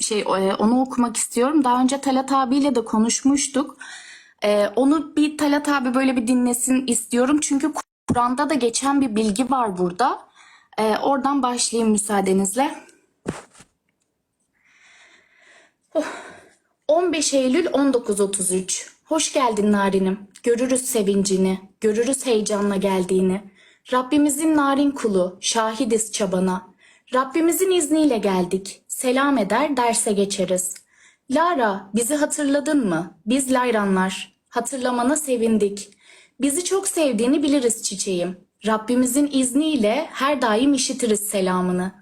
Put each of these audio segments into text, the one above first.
şey e, onu okumak istiyorum. Daha önce Talat abiyle de konuşmuştuk. E, onu bir Talat abi böyle bir dinlesin istiyorum. Çünkü Kur'an'da da geçen bir bilgi var burada. E, oradan başlayayım müsaadenizle. Oh. 15 Eylül 1933. Hoş geldin Narinim. Görürüz sevincini, görürüz heyecanla geldiğini. Rabbimizin narin kulu, şahidiz çabana. Rabbimizin izniyle geldik. Selam eder, derse geçeriz. Lara, bizi hatırladın mı? Biz Layranlar. Hatırlamana sevindik. Bizi çok sevdiğini biliriz çiçeğim. Rabbimizin izniyle her daim işitiriz selamını.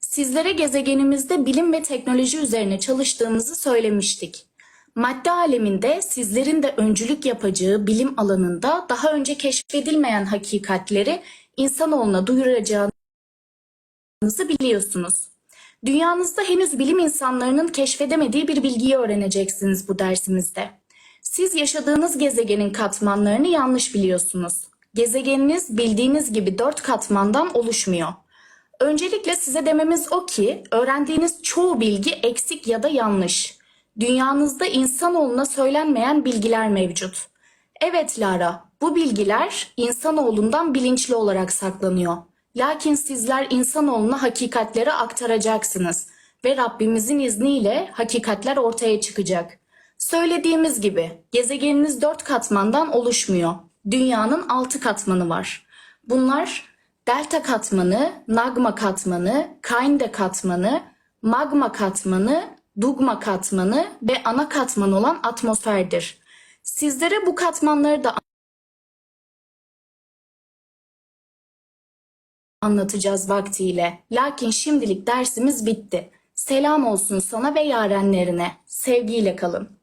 Sizlere gezegenimizde bilim ve teknoloji üzerine çalıştığımızı söylemiştik. Madde aleminde sizlerin de öncülük yapacağı bilim alanında daha önce keşfedilmeyen hakikatleri insanoğluna duyuracağınızı biliyorsunuz. Dünyanızda henüz bilim insanlarının keşfedemediği bir bilgiyi öğreneceksiniz bu dersimizde. Siz yaşadığınız gezegenin katmanlarını yanlış biliyorsunuz. Gezegeniniz bildiğiniz gibi dört katmandan oluşmuyor. Öncelikle size dememiz o ki öğrendiğiniz çoğu bilgi eksik ya da yanlış. Dünyanızda insanoğluna söylenmeyen bilgiler mevcut. Evet Lara, bu bilgiler insanoğlundan bilinçli olarak saklanıyor. Lakin sizler insanoğluna hakikatleri aktaracaksınız ve Rabbimizin izniyle hakikatler ortaya çıkacak. Söylediğimiz gibi gezegeniniz dört katmandan oluşmuyor. Dünyanın altı katmanı var. Bunlar delta katmanı, nagma katmanı, kainde katmanı, magma katmanı, dugma katmanı ve ana katman olan atmosferdir. Sizlere bu katmanları da anlatacağız vaktiyle. Lakin şimdilik dersimiz bitti. Selam olsun sana ve yarenlerine. Sevgiyle kalın.